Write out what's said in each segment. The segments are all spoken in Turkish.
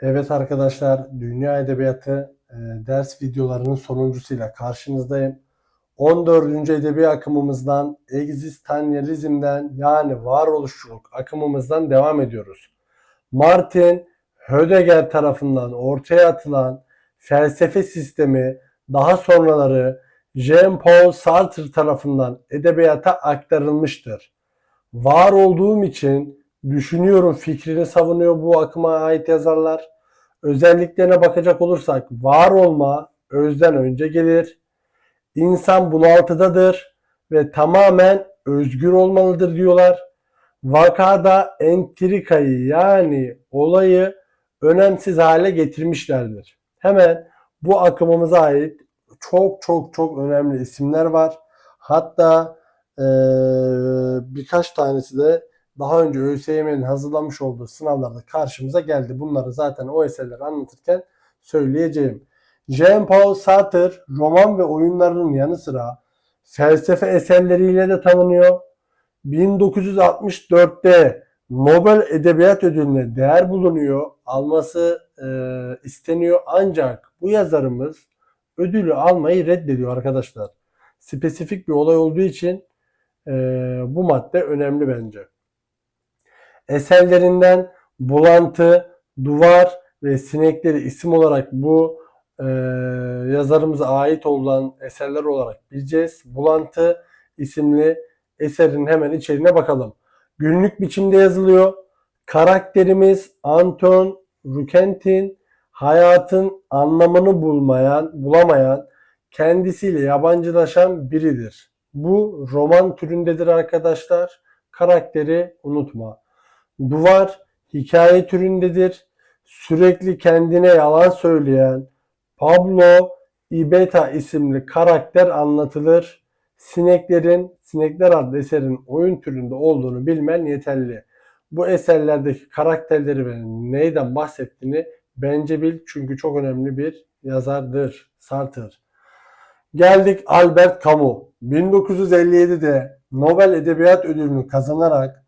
Evet arkadaşlar, Dünya Edebiyatı e, ders videolarının sonuncusuyla karşınızdayım. 14. edebi akımımızdan, egzistansiyalizmden yani varoluşçuluk akımımızdan devam ediyoruz. Martin Heidegger tarafından ortaya atılan felsefe sistemi daha sonraları Jean-Paul Sartre tarafından edebiyata aktarılmıştır. Var olduğum için düşünüyorum fikrini savunuyor bu akıma ait yazarlar. Özelliklerine bakacak olursak var olma özden önce gelir. İnsan bunaltıdadır ve tamamen özgür olmalıdır diyorlar. Vakada entrikayı yani olayı önemsiz hale getirmişlerdir. Hemen bu akımımıza ait çok çok çok önemli isimler var. Hatta eee, birkaç tanesi de daha önce ÖSYM'nin hazırlamış olduğu sınavlarda karşımıza geldi. Bunları zaten o eserleri anlatırken söyleyeceğim. Jean-Paul Sartre roman ve oyunlarının yanı sıra felsefe eserleriyle de tanınıyor. 1964'te Nobel Edebiyat Ödülü'ne değer bulunuyor. Alması e, isteniyor ancak bu yazarımız ödülü almayı reddediyor arkadaşlar. Spesifik bir olay olduğu için e, bu madde önemli bence. Eserlerinden Bulantı, Duvar ve Sinekleri isim olarak bu e, yazarımıza ait olan eserler olarak bileceğiz. Bulantı isimli eserin hemen içeriğine bakalım. Günlük biçimde yazılıyor. Karakterimiz Anton Rukentin hayatın anlamını bulmayan, bulamayan, kendisiyle yabancılaşan biridir. Bu roman türündedir arkadaşlar. Karakteri unutma. Duvar hikaye türündedir. Sürekli kendine yalan söyleyen Pablo Ibeta isimli karakter anlatılır. Sineklerin Sinekler adlı eserin oyun türünde olduğunu bilmen yeterli. Bu eserlerdeki karakterleri ve neyden bahsettiğini bence bil çünkü çok önemli bir yazardır Sartre. Geldik Albert Camus. 1957'de Nobel Edebiyat Ödülünü kazanarak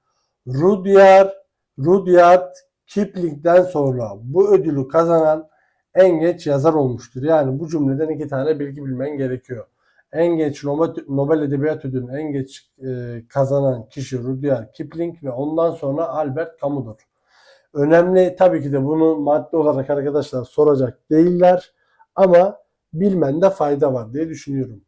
Rudyard, Rudyard Kipling'den sonra bu ödülü kazanan en geç yazar olmuştur. Yani bu cümleden iki tane bilgi bilmen gerekiyor. En geç Nobel, Edebiyat Ödülünü en geç e, kazanan kişi Rudyard Kipling ve ondan sonra Albert Camus'dur. Önemli tabii ki de bunu madde olarak arkadaşlar soracak değiller ama bilmende fayda var diye düşünüyorum.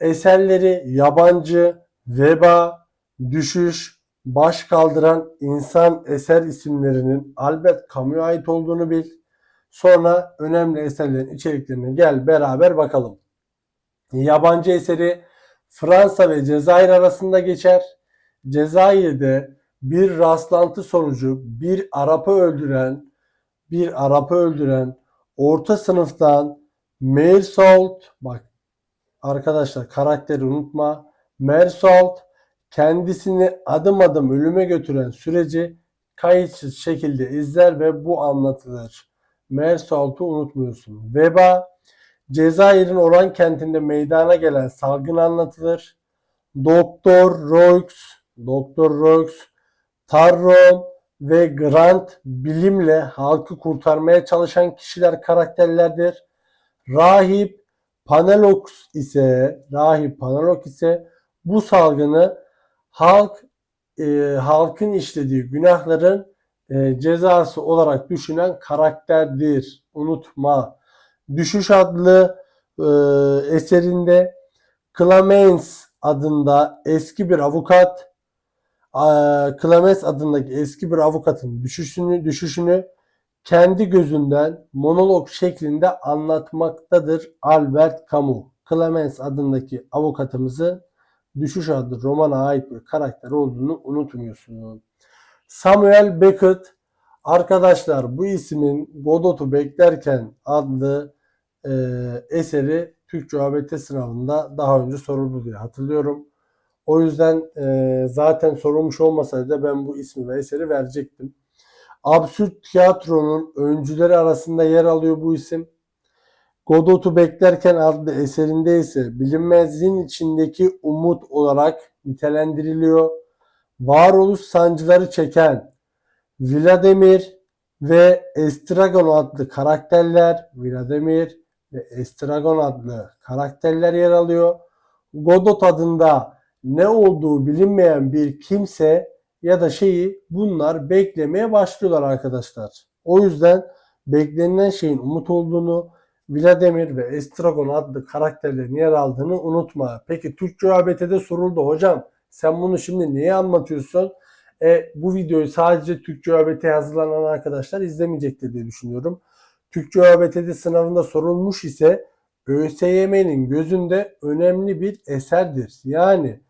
Eserleri yabancı, veba, düşüş, baş kaldıran insan eser isimlerinin Albert Camus'a ait olduğunu bil. Sonra önemli eserlerin içeriklerine gel beraber bakalım. Yabancı eseri Fransa ve Cezayir arasında geçer. Cezayir'de bir rastlantı sonucu bir Arap'ı öldüren bir Arap'ı öldüren orta sınıftan Mersault bak arkadaşlar karakteri unutma Mersault kendisini adım adım ölüme götüren süreci kayıtsız şekilde izler ve bu anlatılır. Mersault'u unutmuyorsun. Veba Cezayir'in Oran kentinde meydana gelen salgın anlatılır. Doktor Roix, Doktor Roix, Tarron ve Grant bilimle halkı kurtarmaya çalışan kişiler karakterlerdir. Rahip Panelox ise Rahip Panelox ise bu salgını halk e, halkın işlediği günahların e, cezası olarak düşünen karakterdir. Unutma. Düşüş adlı e, eserinde Clemens adında eski bir avukat e, Clemens adındaki eski bir avukatın düşüşünü düşüşünü kendi gözünden monolog şeklinde anlatmaktadır Albert Camus. Clemens adındaki avukatımızı Düşüş adlı romana ait bir karakter olduğunu unutmuyorsun. Samuel Beckett arkadaşlar bu ismin Godot'u beklerken adlı e, eseri Türkçe ÖABT sınavında daha önce soruldu diye hatırlıyorum. O yüzden e, zaten sorulmuş olmasaydı da ben bu ismi ve eseri verecektim. Absürt tiyatronun öncüleri arasında yer alıyor bu isim. Godot'u beklerken adlı eserinde ise bilinmezliğin içindeki umut olarak nitelendiriliyor. Varoluş sancıları çeken Vladimir ve Estragon adlı karakterler, Vladimir ve Estragon adlı karakterler yer alıyor. Godot adında ne olduğu bilinmeyen bir kimse ya da şeyi bunlar beklemeye başlıyorlar arkadaşlar. O yüzden beklenilen şeyin umut olduğunu, Vladimir ve Estragon adlı karakterlerin yer aldığını unutma. Peki Türkçe ABT'de soruldu hocam. Sen bunu şimdi niye anlatıyorsun? E, bu videoyu sadece Türkçe ÖABT hazırlanan arkadaşlar izlemeyecektir diye düşünüyorum. Türkçe ÖABT'de sınavında sorulmuş ise ÖSYM'nin gözünde önemli bir eserdir. Yani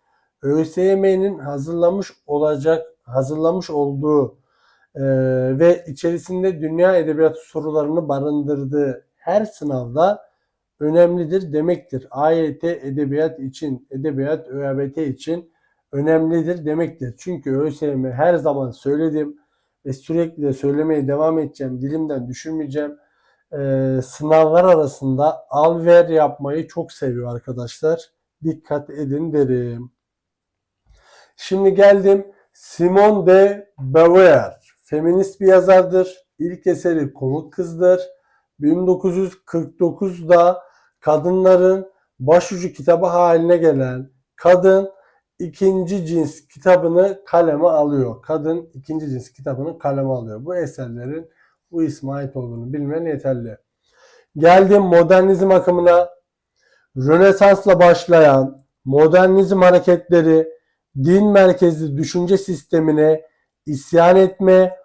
ÖSYM'nin hazırlamış olacak, hazırlamış olduğu e, ve içerisinde dünya edebiyatı sorularını barındırdığı her sınavda önemlidir demektir. AYT edebiyat için, edebiyat ÖABT için önemlidir demektir. Çünkü ÖSYM her zaman söyledim ve sürekli de söylemeye devam edeceğim. Dilimden düşürmeyeceğim. Ee, sınavlar arasında al ver yapmayı çok seviyor arkadaşlar. Dikkat edin derim. Şimdi geldim Simone de Beauvoir. Feminist bir yazardır. İlk eseri Komut Kız'dır. 1949'da kadınların başucu kitabı haline gelen Kadın ikinci cins kitabını kaleme alıyor. Kadın ikinci cins kitabını kaleme alıyor. Bu eserlerin bu isme ait olduğunu bilmen yeterli. Geldim modernizm akımına. Rönesans'la başlayan modernizm hareketleri din merkezli düşünce sistemine isyan etme,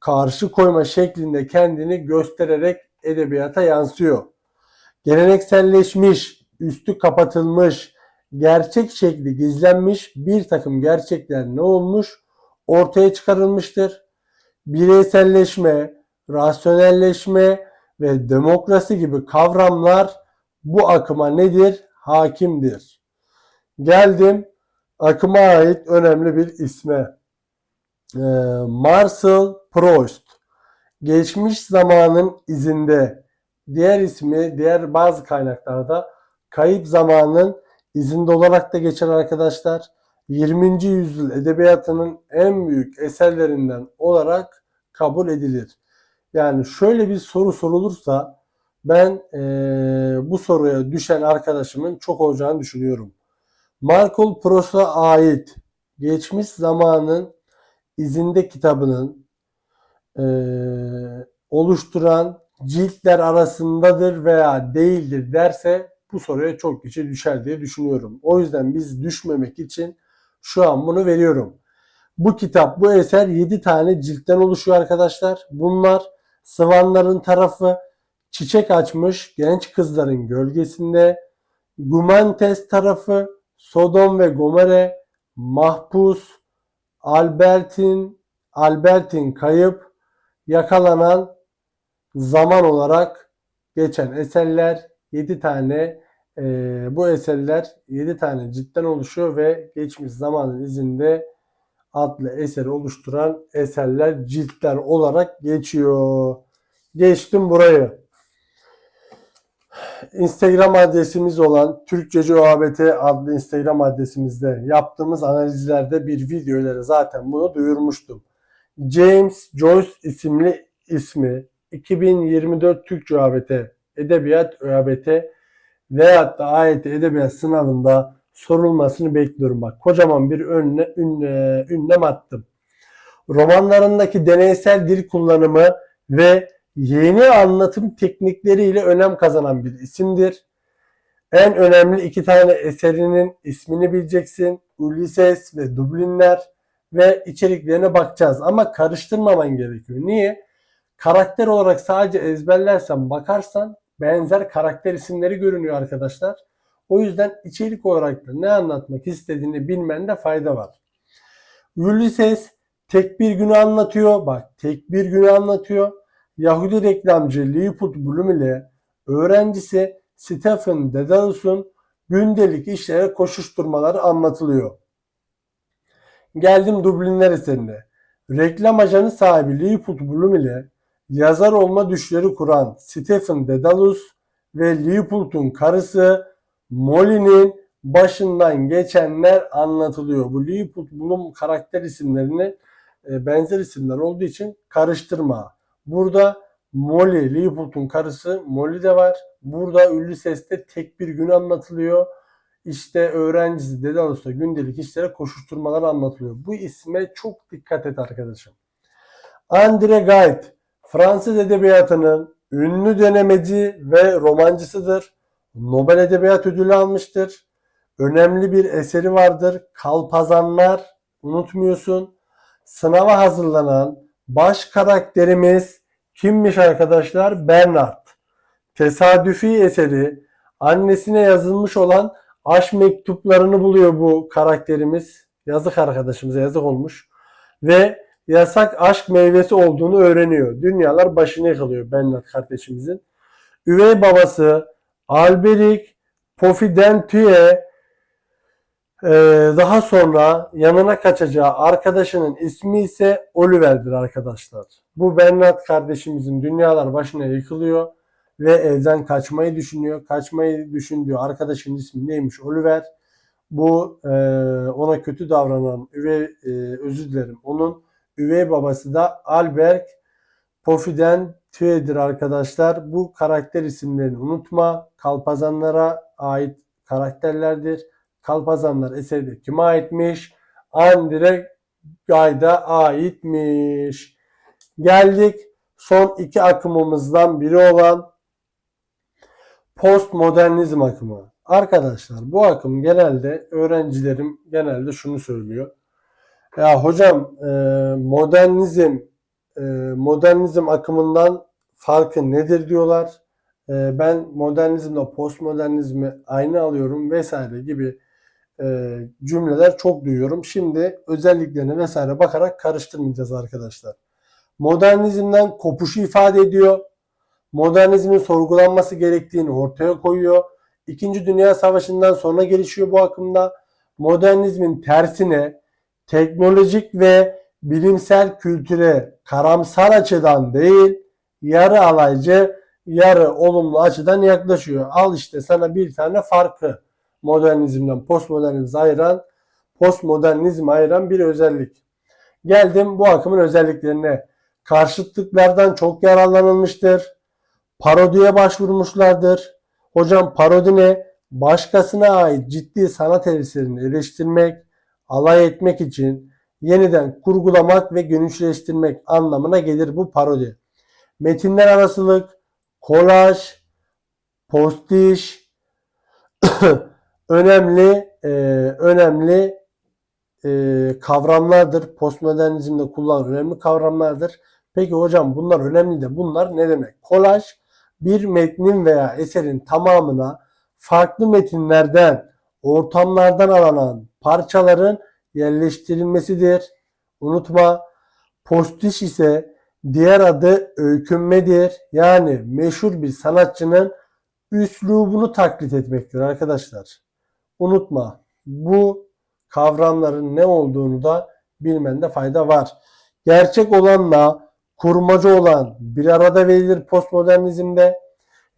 karşı koyma şeklinde kendini göstererek edebiyata yansıyor. Gelenekselleşmiş, üstü kapatılmış, gerçek şekli gizlenmiş bir takım gerçekler ne olmuş? Ortaya çıkarılmıştır. Bireyselleşme, rasyonelleşme ve demokrasi gibi kavramlar bu akıma nedir? Hakimdir. Geldim akıma ait önemli bir isme. Ee, Marcel Proust. Geçmiş zamanın izinde. Diğer ismi diğer bazı kaynaklarda kayıp zamanın izinde olarak da geçer arkadaşlar. 20. yüzyıl edebiyatının en büyük eserlerinden olarak kabul edilir. Yani şöyle bir soru sorulursa ben e, bu soruya düşen arkadaşımın çok olacağını düşünüyorum. Marcel Proust'a ait geçmiş zamanın izinde kitabının e, oluşturan ciltler arasındadır veya değildir derse bu soruya çok kişi düşer diye düşünüyorum. O yüzden biz düşmemek için şu an bunu veriyorum. Bu kitap, bu eser 7 tane ciltten oluşuyor arkadaşlar. Bunlar Sıvanların tarafı, Çiçek açmış genç kızların gölgesinde, Gumantes tarafı, Sodom ve Gomorre, Mahpus, Albert'in Albert'in kayıp, yakalanan zaman olarak geçen eserler 7 tane e, bu eserler 7 tane ciltten oluşuyor ve geçmiş zamanın izinde adlı eseri oluşturan eserler ciltler olarak geçiyor. Geçtim burayı. Instagram adresimiz olan Türkçeci OABT adlı Instagram adresimizde yaptığımız analizlerde bir video ile zaten bunu duyurmuştum. James Joyce isimli ismi 2024 Türkçe OABT Edebiyat ÖABT veyahut da AYT Edebiyat sınavında sorulmasını bekliyorum. Bak kocaman bir önle, ünle, ünlem attım. Romanlarındaki deneysel dil kullanımı ve yeni anlatım teknikleriyle önem kazanan bir isimdir. En önemli iki tane eserinin ismini bileceksin. Ulysses ve Dublinler ve içeriklerine bakacağız. Ama karıştırmaman gerekiyor. Niye? Karakter olarak sadece ezberlersen bakarsan benzer karakter isimleri görünüyor arkadaşlar. O yüzden içerik olarak da ne anlatmak istediğini bilmende fayda var. Ulysses tek bir günü anlatıyor. Bak tek bir günü anlatıyor. Yahudi reklamcı Leopold Bloom ile öğrencisi Stephen Dedalus'un gündelik işlere koşuşturmaları anlatılıyor. Geldim Dublinler eserine. Reklam ajanı sahibi Leopold Bloom ile yazar olma düşleri kuran Stephen Dedalus ve Leopold'un karısı Molly'nin başından geçenler anlatılıyor. Bu Leopold Bloom karakter isimlerini e, benzer isimler olduğu için karıştırma. Burada Molly, Leopold'un karısı Molly de var. Burada Ulysses'te tek bir gün anlatılıyor. İşte öğrencisi Daedalus'ta gündelik işlere koşuşturmalar anlatılıyor. Bu isme çok dikkat et arkadaşım. André Gide, Fransız edebiyatının ünlü denemeci ve romancısıdır. Nobel Edebiyat Ödülü almıştır. Önemli bir eseri vardır. Kalpazanlar, unutmuyorsun. Sınava hazırlanan baş karakterimiz kimmiş arkadaşlar? Bernard. Tesadüfi eseri annesine yazılmış olan aşk mektuplarını buluyor bu karakterimiz. Yazık arkadaşımıza yazık olmuş. Ve yasak aşk meyvesi olduğunu öğreniyor. Dünyalar başını yıkılıyor Bernard kardeşimizin. Üvey babası Alberic Pofidentue ee, daha sonra yanına kaçacağı arkadaşının ismi ise Oliver'dir arkadaşlar. Bu Bernard kardeşimizin dünyalar başına yıkılıyor ve evden kaçmayı düşünüyor. Kaçmayı düşündüğü arkadaşının ismi neymiş? Oliver. Bu e, ona kötü davranan üvey, e, özür dilerim onun üvey babası da Albert Pofiden Tüye'dir arkadaşlar. Bu karakter isimlerini unutma. Kalpazanlara ait karakterlerdir. Kalpazanlar eseri kime aitmiş? Andre Gayda aitmiş. Geldik son iki akımımızdan biri olan postmodernizm akımı. Arkadaşlar bu akım genelde öğrencilerim genelde şunu söylüyor. Ya hocam e, modernizm e, modernizm akımından farkı nedir diyorlar. E, ben modernizmle postmodernizmi aynı alıyorum vesaire gibi cümleler çok duyuyorum. Şimdi özelliklerine vesaire bakarak karıştırmayacağız arkadaşlar. Modernizmden kopuşu ifade ediyor. Modernizmin sorgulanması gerektiğini ortaya koyuyor. İkinci Dünya Savaşı'ndan sonra gelişiyor bu akımda. Modernizmin tersine teknolojik ve bilimsel kültüre karamsar açıdan değil, yarı alaycı, yarı olumlu açıdan yaklaşıyor. Al işte sana bir tane farkı modernizmden postmodernizmi ayıran, postmodernizm ayıran bir özellik. Geldim bu akımın özelliklerine. Karşıtlıklardan çok yararlanılmıştır. Parodiye başvurmuşlardır. Hocam parodi ne? Başkasına ait ciddi sanat eserini eleştirmek, alay etmek için yeniden kurgulamak ve genişleştirmek anlamına gelir bu parodi. Metinler arasılık, kolaj, postiş, önemli e, önemli e, kavramlardır. Postmodernizmde kullanılan önemli kavramlardır. Peki hocam bunlar önemli de bunlar ne demek? Kolaj bir metnin veya eserin tamamına farklı metinlerden, ortamlardan alınan parçaların yerleştirilmesidir. Unutma postiş ise diğer adı öykünmedir. Yani meşhur bir sanatçının üslubunu taklit etmektir arkadaşlar. Unutma bu kavramların ne olduğunu da bilmende fayda var. Gerçek olanla kurmaca olan bir arada verilir postmodernizmde.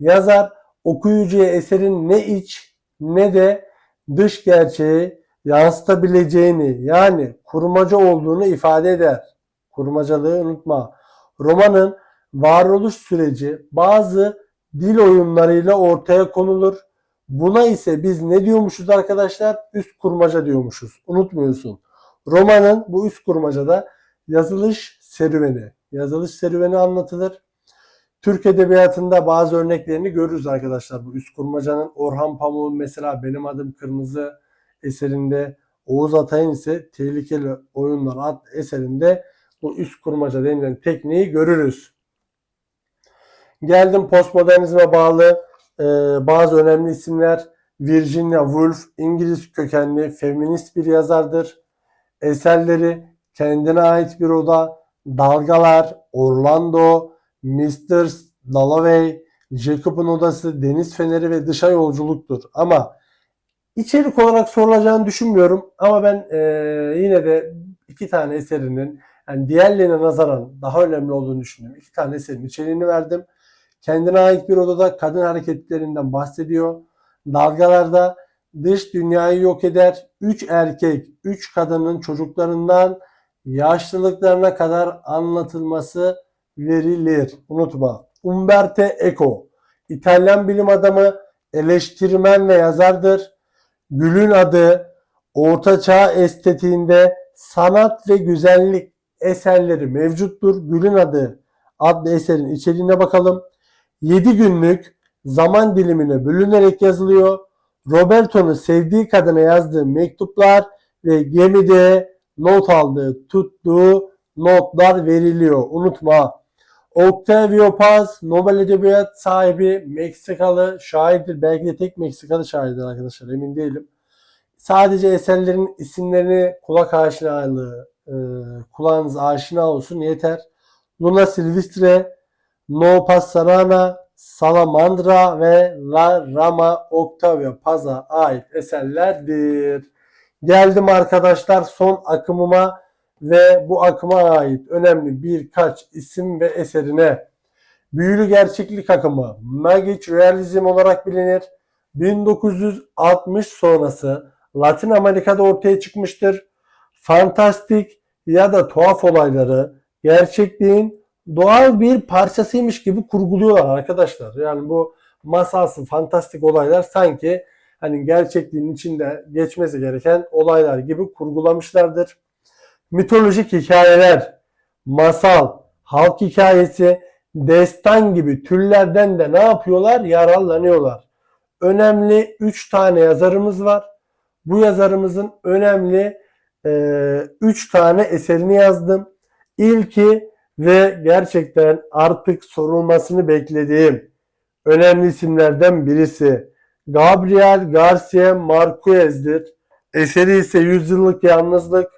Yazar okuyucuya eserin ne iç ne de dış gerçeği yansıtabileceğini yani kurmaca olduğunu ifade eder. Kurmacalığı unutma. Romanın varoluş süreci bazı dil oyunlarıyla ortaya konulur. Buna ise biz ne diyormuşuz arkadaşlar? Üst kurmaca diyormuşuz. Unutmuyorsun. Romanın bu üst kurmacada yazılış serüveni, yazılış serüveni anlatılır. Türk Edebiyatı'nda bazı örneklerini görürüz arkadaşlar. Bu üst kurmacanın Orhan Pamuk'un mesela Benim Adım Kırmızı eserinde Oğuz Atay'ın ise Tehlikeli Oyunlar adlı eserinde bu üst kurmaca denilen tekniği görürüz. Geldim postmodernizme bağlı e, bazı önemli isimler. Virginia Woolf İngiliz kökenli feminist bir yazardır. Eserleri kendine ait bir oda, Dalgalar, Orlando, Mr. Dalloway, Jacob'un odası, Deniz Feneri ve Dışa Yolculuktur. Ama içerik olarak sorulacağını düşünmüyorum. Ama ben e, yine de iki tane eserinin yani diğerlerine nazaran daha önemli olduğunu düşünüyorum. İki tane eserin içeriğini verdim. Kendine ait bir odada kadın hareketlerinden bahsediyor. Dalgalarda dış dünyayı yok eder. Üç erkek, üç kadının çocuklarından yaşlılıklarına kadar anlatılması verilir. Unutma. Umberto Eco, İtalyan bilim adamı, eleştirmen ve yazardır. Gül'ün adı Orta Çağ estetiğinde sanat ve güzellik eserleri mevcuttur. Gül'ün adı adlı eserin içeriğine bakalım. 7 günlük zaman dilimine bölünerek yazılıyor. Roberto'nun sevdiği kadına yazdığı mektuplar ve gemide not aldığı, tuttuğu notlar veriliyor. Unutma. Octavio Paz Nobel Edebiyat sahibi Meksikalı şairdir. Belki de tek Meksikalı şairdir arkadaşlar emin değilim. Sadece eserlerin isimlerini kulak aşinalığı, e, kulağınız aşina olsun yeter. Luna Silvestre, No Passarana, Salamandra ve La Rama Octavio Paz'a ait eserlerdir. Geldim arkadaşlar son akımıma ve bu akıma ait önemli birkaç isim ve eserine. Büyülü gerçeklik akımı Magic Realizm olarak bilinir. 1960 sonrası Latin Amerika'da ortaya çıkmıştır. Fantastik ya da tuhaf olayları gerçekliğin doğal bir parçasıymış gibi kurguluyorlar arkadaşlar. Yani bu masalsı fantastik olaylar sanki hani gerçekliğin içinde geçmesi gereken olaylar gibi kurgulamışlardır. Mitolojik hikayeler, masal, halk hikayesi, destan gibi türlerden de ne yapıyorlar? Yararlanıyorlar. Önemli 3 tane yazarımız var. Bu yazarımızın önemli 3 tane eserini yazdım. İlki ve gerçekten artık sorulmasını beklediğim önemli isimlerden birisi Gabriel Garcia Marquez'dir. Eseri ise Yüzyıllık Yalnızlık.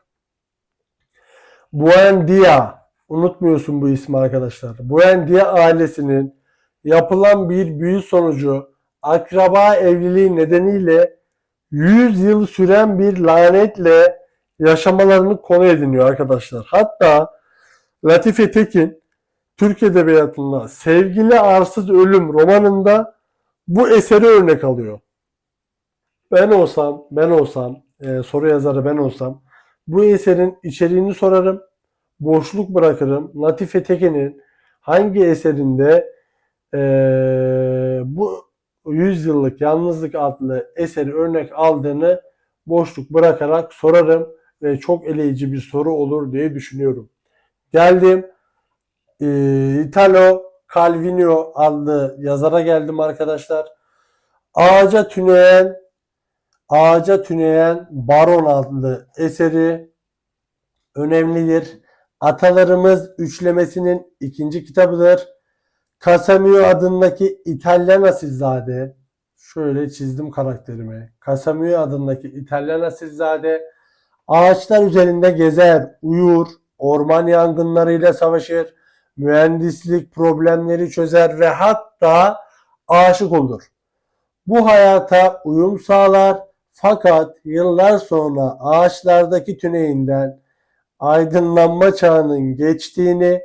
Buendia, unutmuyorsun bu ismi arkadaşlar. Buendia ailesinin yapılan bir büyü sonucu akraba evliliği nedeniyle 100 yıl süren bir lanetle yaşamalarını konu ediniyor arkadaşlar. Hatta Latife Tekin Türk Edebiyatı'nda Sevgili Arsız Ölüm romanında bu eseri örnek alıyor. Ben olsam, ben olsam, e, soru yazarı ben olsam bu eserin içeriğini sorarım. Boşluk bırakırım. Latife Tekin'in hangi eserinde e, bu 100 yıllık yalnızlık adlı eseri örnek aldığını boşluk bırakarak sorarım ve çok eleyici bir soru olur diye düşünüyorum. Geldim. E, Italo Calvino adlı yazara geldim arkadaşlar. Ağaca tüneyen Ağaca Tüneyen Baron adlı eseri önemlidir. Atalarımız üçlemesinin ikinci kitabıdır. Casamio adındaki İtalyan asilzade şöyle çizdim karakterimi. Casamio adındaki İtalyan asilzade ağaçlar üzerinde gezer, uyur, orman yangınlarıyla savaşır, mühendislik problemleri çözer ve hatta aşık olur. Bu hayata uyum sağlar fakat yıllar sonra ağaçlardaki tüneyinden aydınlanma çağının geçtiğini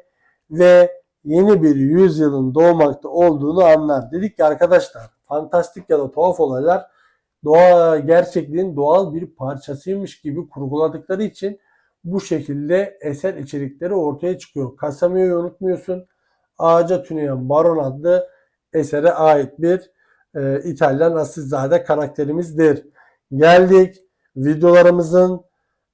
ve yeni bir yüzyılın doğmakta olduğunu anlar. Dedik ki arkadaşlar fantastik ya da tuhaf olaylar doğa gerçekliğin doğal bir parçasıymış gibi kurguladıkları için bu şekilde eser içerikleri ortaya çıkıyor. Casamio'yu unutmuyorsun. Ağaca Tüneyen Baron adlı esere ait bir e, İtalyan asilzade karakterimizdir. Geldik videolarımızın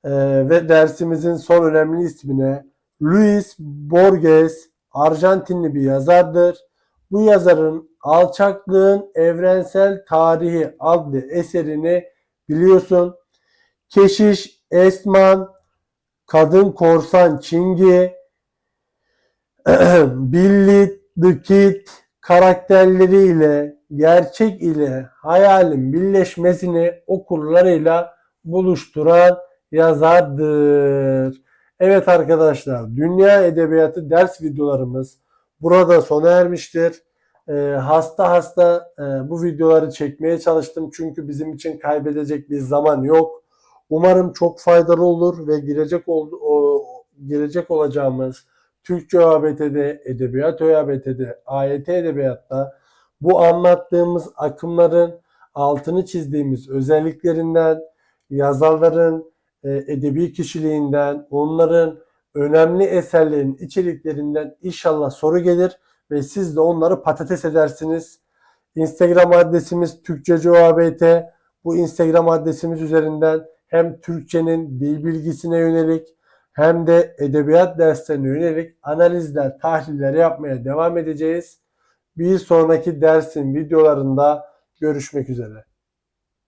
e, ve dersimizin son önemli ismine. Luis Borges Arjantinli bir yazardır. Bu yazarın Alçaklığın Evrensel Tarihi adlı eserini biliyorsun. Keşiş Esman, Kadın Korsan Çingi, Billy the Kid karakterleriyle gerçek ile hayalin birleşmesini okurlarıyla buluşturan yazardır. Evet arkadaşlar, Dünya Edebiyatı ders videolarımız burada sona ermiştir. Ee, hasta hasta e, bu videoları çekmeye çalıştım çünkü bizim için kaybedecek bir zaman yok. Umarım çok faydalı olur ve girecek ol, o, girecek olacağımız Türkçe ÖABT'de, Edebiyat ÖABT'de, AYT Edebiyat'ta bu anlattığımız akımların altını çizdiğimiz özelliklerinden, yazarların e, edebi kişiliğinden, onların önemli eserlerin içeriklerinden inşallah soru gelir ve siz de onları patates edersiniz. Instagram adresimiz Türkçecoabt. Bu Instagram adresimiz üzerinden hem Türkçenin dil bilgisine yönelik hem de edebiyat derslerine yönelik analizler, tahliller yapmaya devam edeceğiz. Bir sonraki dersin videolarında görüşmek üzere.